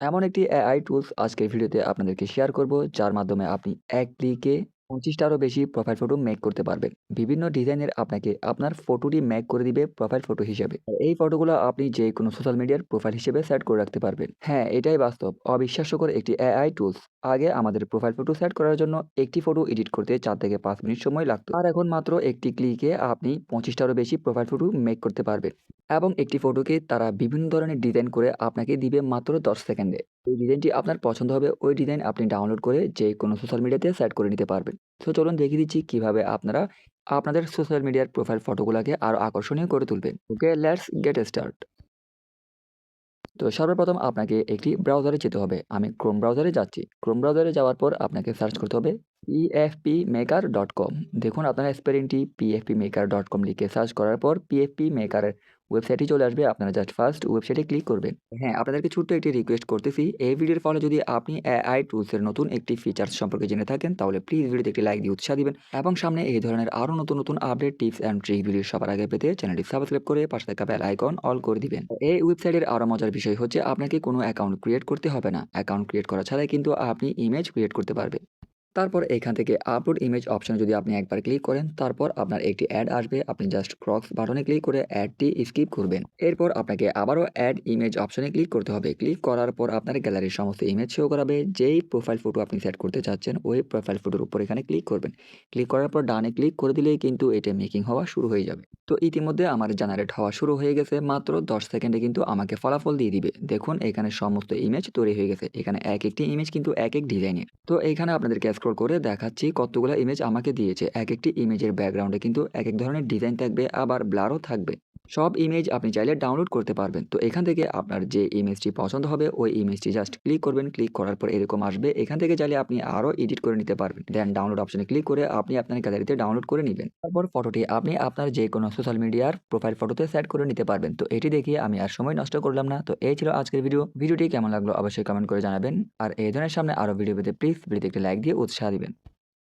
এমন একটি AI tools আজকের ভিডিওতে আপনাদেরকে শেয়ার করব, যার মাধ্যমে আপনি এক ক্লিকে ২৫ টারও বেশি প্রোফাইল ফটো মেক করতে পারবেন। বিভিন্ন ডিজাইনের আপনাকে আপনার ফটোটি মেক করে দিবে প্রোফাইল ফটো হিসেবে। এই ফটোগুলো আপনি যে কোনো সোশ্যাল মিডিয়ার প্রোফাইল হিসেবে সেট করে রাখতে পারবেন। হ্যাঁ, এটাই বাস্তব। অবিশ্বাস্যকর একটি এআই টুলস। আগে আমাদের প্রোফাইল ফটো সেট করার জন্য একটি ফটো এডিট করতে চার থেকে পাঁচ মিনিট সময় লাগত। আর এখন মাত্র একটি ক্লিকে আপনি ২৫ টারও বেশি প্রোফাইল ফটো মেক করতে পারবেন। এবং একটি ফটোকে তারা বিভিন্ন ধরনের ডিজাইন করে আপনাকে দিবে মাত্র ১০ সেকেন্ডে। এই ডিজাইনটি আপনার পছন্দ হবে, ওই ডিজাইন আপনি ডাউনলোড করে যে কোনো সোশ্যাল মিডিয়াতে সেট করে নিতে পারবেন। তো চলুন দেখিয়ে দিচ্ছি কীভাবে আপনারা আপনাদের সোশ্যাল মিডিয়ার প্রোফাইল ফটোগুলাকে আরও আকর্ষণীয় করে তুলবেন। Okay, let's get start. তো সর্বপ্রথম আপনাকে একটি ব্রাউজারে যেতে হবে। আমি ক্রোম ব্রাউজারে যাচ্ছি। ক্রোম ব্রাউজারে যাওয়ার পর আপনাকে সার্চ করতে হবে পিএফপি মেকার ডট কম দেখুন আপনার স্পেলিংটি কম লিখে সার্চ করার পর পিএফপি মেকারের ওয়েবসাইটটি চলে আসবে। আপনারা জাস্ট ফার্স্ট ওয়েবসাইটে ক্লিক করবেন। হ্যাঁ, আপনাদেরকে ছোট্ট একটি রিকোয়েস্ট করতেছি। এই ভিডিওর ফলে যদি আপনি এআই টুলসের নতুন একটি ফিচার্স সম্পর্কে জেনে থাকেন, তাহলে প্লিজ ভিডিওতে একটি লাইক দিয়ে উৎসাহ দিবেন এবং সামনে এই ধরনের আরও নতুন, নতুন update tips and trick video সবার আগে পেতে চ্যানেলটি সাবস্ক্রাইব করে পাশে থাকা বেল আইকন অল করে দিবেন। এই ওয়েবসাইটের আরও মজার বিষয় হচ্ছে আপনাকে কোনো অ্যাকাউন্ট ক্রিয়েট করতে হবে না। অ্যাকাউন্ট ক্রিয়েট করা ছাড়াই কিন্তু আপনি ইমেজ ক্রিয়েট করতে পারবেন। তারপর এখান থেকে আপলোড ইমেজ অপশনে যদি আপনি একবার ক্লিক করেন, তারপর আপনার একটি অ্যাড আসবে। আপনি জাস্ট ক্রক্স বাটনে ক্লিক করে অ্যাডটি স্কিপ করবেন। এরপর আপনাকে আবারও অ্যাড ইমেজ অপশানে ক্লিক করতে হবে। ক্লিক করার পর আপনার গ্যালারির সমস্ত ইমেজ শো করাবে। যেই প্রোফাইল ফটো আপনি সেট করতে চাচ্ছেন, ওই প্রোফাইল ফটোর উপর এখানে ক্লিক করবেন। ক্লিক করার পর ডানে ক্লিক করে দিলেই কিন্তু এটা মেকিং হওয়া শুরু হয়ে যাবে। তো ইতিমধ্যে আমার জেনারেট হওয়া শুরু হয়ে গেছে। মাত্র ১০ সেকেন্ডে কিন্তু আমাকে ফলাফল দিয়ে দিবে। দেখুন এখানে সমস্ত ইমেজ তৈরি হয়ে গেছে। এখানে এক একটি ইমেজ কিন্তু এক এক ডিজাইনের। তো এইখানে আপনাদেরকে স্ক্রল করে দেখাচ্ছি কতগুলো ইমেজ আমাকে দিয়েছে। এক একটি ইমেজের ব্যাকগ্রাউন্ডে কিন্তু এক এক ধরনের ডিজাইন থাকবে, আবার ব্লারও থাকবে। সব ইমেজ আপনি চাইলে ডাউনলোড করতে পারবেন। তো এখান থেকে আপনার যে ইমেজটি পছন্দ হবে, ওই ইমেজটি জাস্ট ক্লিক করবেন। ক্লিক করার পর এরকম আসবে। এখান থেকে চাইলে আপনি আরও এডিট করে নিতে পারবেন। দেন ডাউনলোড অপশনে ক্লিক করে আপনি আপনার গ্যালারিতে ডাউনলোড করে নেবেন তারপর ফটোটি আপনি আপনার যে কোনো সোশ্যাল মিডিয়ার প্রোফাইল ফটোতে সেট করে নিতে পারবেন। তো এটি দেখিয়ে আমি আর সময় নষ্ট করলাম না। তো এই ছিল আজকের ভিডিও। ভিডিওটি কেমন লাগল অবশ্যই কমেন্ট করে জানাবেন। আর এই ধরনের সামনে আরও ভিডিও পেতে প্লিজ ভিডিওতে একটি লাইক দিয়ে উৎসাহ দিবেন।